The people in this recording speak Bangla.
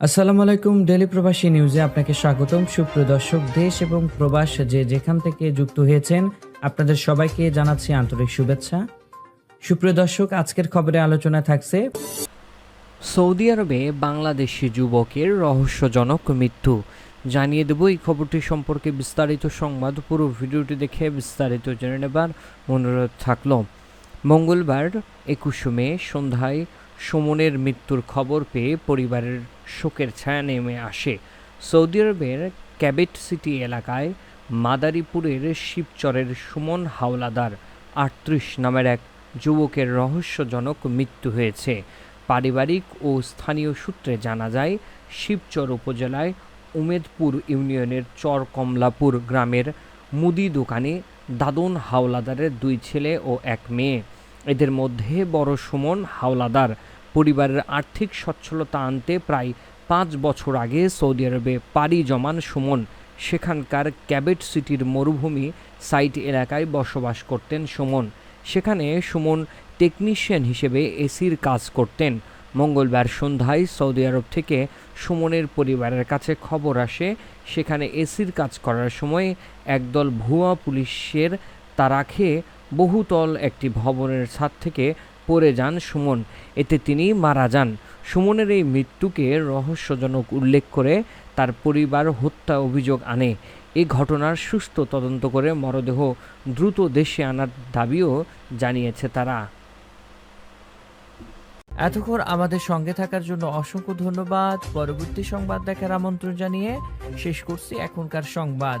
আসসালামু আলাইকুম ডেলি প্রবাসী নিউজে আপনাকে স্বাগতম। সুপ্রিয় দর্শক, দেশ এবং প্রবাস যে যেখান থেকে যুক্ত হয়েছেন, আপনাদের সবাইকে জানাচ্ছি আন্তরিক শুভেচ্ছা। সুপ্রিয় দর্শক, আজকের খবরে আলোচনা থাকছে, সৌদি আরবে বাংলাদেশি যুবকের রহস্যজনক মৃত্যু। জানিয়ে দেব এই খবরটি সম্পর্কে বিস্তারিত সংবাদ। পুরো ভিডিওটি দেখে বিস্তারিত জেনে নেবার অনুরোধ থাকল। মঙ্গলবার একুশে মে সন্ধ্যায় সুমনের মৃত্যুর খবর পেয়ে পরিবারের শোকের ছায়া নেমে আসে। সৌদি আরবের ক্যাবেট সিটি এলাকায় মাদারীপুরের শিবচরের সুমন হাওলাদার আটত্রিশ নামের এক যুবকের রহস্যজনক মৃত্যু হয়েছে। পারিবারিক ও স্থানীয় সূত্রে জানা যায়, শিবচর উপজেলায় উমেদপুর ইউনিয়নের চর কমলাপুর গ্রামের মুদি দোকানে দাদন হাওলাদারের দুই ছেলে ও এক মেয়ে। এদের মধ্যে বড় সুমন হাওলাদার পরিবারের আর্থিক সচ্ছলতা আনতে প্রায় পাঁচ বছর আগে সৌদি আরবে পাড়ি জমান সুমন। সেখানকার ক্যাবেট সিটির মরুভূমি সাইট এলাকায় বসবাস করতেন সুমন। সেখানে সুমন টেকনিশিয়ান হিসেবে এসির কাজ করতেন। মঙ্গলবার সন্ধ্যায় সৌদি আরব থেকে সুমনের পরিবারের কাছে খবর আসে, সেখানে এসির কাজ করার সময় একদল ভুয়া পুলিশের তারা খেয়ে বহুতল একটি ভবনের ছাদ থেকে পড়ে যান সুমন। এতে তিনি মারা যান। সুমনের এই মৃত্যুকে রহস্যজনক উল্লেখ করে তার পরিবার হত্যা অভিযোগ আনে। এ ঘটনার সুস্থ তদন্ত করে মরদেহ দ্রুত দেশে আনার দাবিও জানিয়েছে তারা। এতক্ষণ আমাদের সঙ্গে থাকার জন্য অসংখ্য ধন্যবাদ। পরবর্তী সংবাদ দেখার আমন্ত্রণ জানিয়ে শেষ করছি এখনকার সংবাদ।